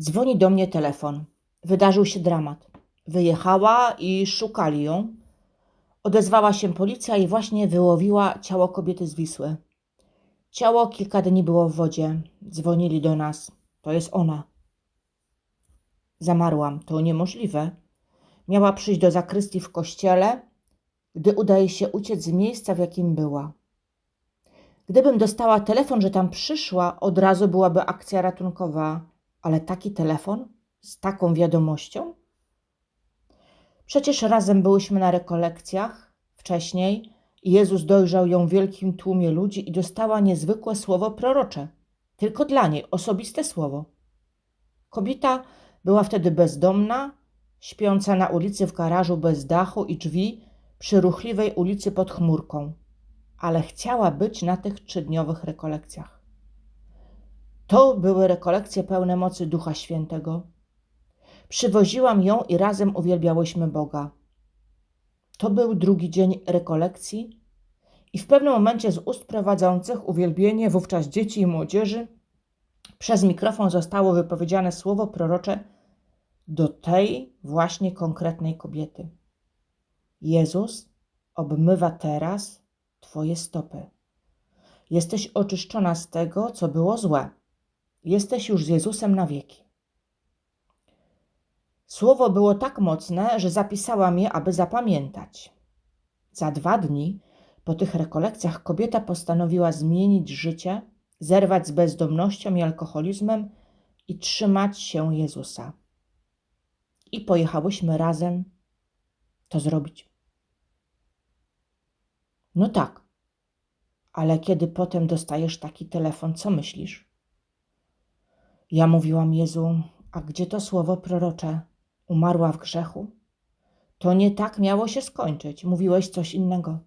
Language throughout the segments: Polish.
Dzwoni do mnie telefon. Wydarzył się dramat. Wyjechała i szukali ją. Odezwała się policja i właśnie wyłowiła ciało kobiety z Wisły. Ciało kilka dni było w wodzie. Dzwonili do nas. To jest ona. Zamarłam. To niemożliwe. Miała przyjść do zakrystii w kościele, gdy udaje się uciec z miejsca, w jakim była. Gdybym dostała telefon, że tam przyszła, od razu byłaby akcja ratunkowa, ale taki telefon z taką wiadomością? Przecież razem byłyśmy na rekolekcjach wcześniej i Jezus dojrzał ją w wielkim tłumie ludzi i dostała niezwykłe słowo prorocze. Tylko dla niej, osobiste słowo. Kobieta była wtedy bezdomna, śpiąca na ulicy w garażu bez dachu i drzwi przy ruchliwej ulicy pod chmurką, ale chciała być na tych trzydniowych rekolekcjach. To były rekolekcje pełne mocy Ducha Świętego. Przywoziłam ją i razem uwielbiałyśmy Boga. To był drugi dzień rekolekcji i w pewnym momencie z ust prowadzących uwielbienie, wówczas dzieci i młodzieży, przez mikrofon zostało wypowiedziane słowo prorocze do tej właśnie konkretnej kobiety. Jezus obmywa teraz Twoje stopy. Jesteś oczyszczona z tego, co było złe. Jesteś już z Jezusem na wieki. Słowo było tak mocne, że zapisałam je, aby zapamiętać. Za dwa dni po tych rekolekcjach kobieta postanowiła zmienić życie, zerwać z bezdomnością i alkoholizmem i trzymać się Jezusa. I pojechałyśmy razem to zrobić. No tak, ale kiedy potem dostajesz taki telefon, co myślisz? Ja mówiłam Jezu, a gdzie to słowo prorocze? Umarła w grzechu? To nie tak miało się skończyć. Mówiłeś coś innego.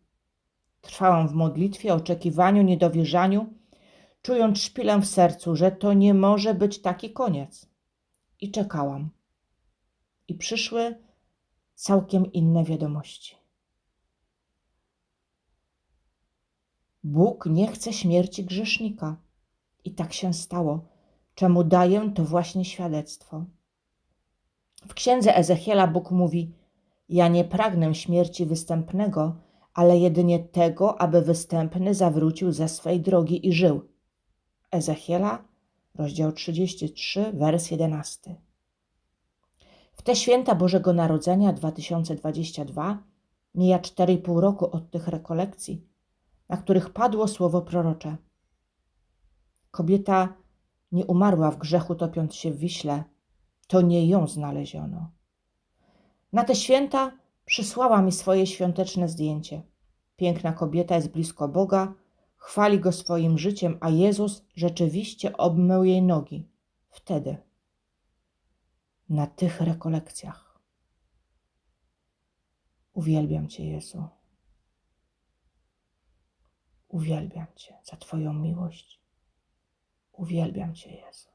Trwałam w modlitwie, oczekiwaniu, niedowierzaniu, czując szpilę w sercu, że to nie może być taki koniec. I czekałam. I przyszły całkiem inne wiadomości. Bóg nie chce śmierci grzesznika. I tak się stało. Czemu daję to właśnie świadectwo? W księdze Ezechiela Bóg mówi: Ja nie pragnę śmierci występnego, ale jedynie tego, aby występny zawrócił ze swej drogi i żył. Ezechiela, rozdział 33, wers 11. W te święta Bożego Narodzenia 2022 mija 4,5 roku od tych rekolekcji, na których padło słowo prorocze. Kobieta nie umarła w grzechu, topiąc się w wiśle, to nie ją znaleziono. Na te święta przysłała mi swoje świąteczne zdjęcie. Piękna kobieta jest blisko Boga, chwali go swoim życiem, a Jezus rzeczywiście obmył jej nogi. Wtedy, na tych rekolekcjach. Uwielbiam Cię, Jezu. Uwielbiam Cię za Twoją miłość. Uwielbiam Cię, Jezu.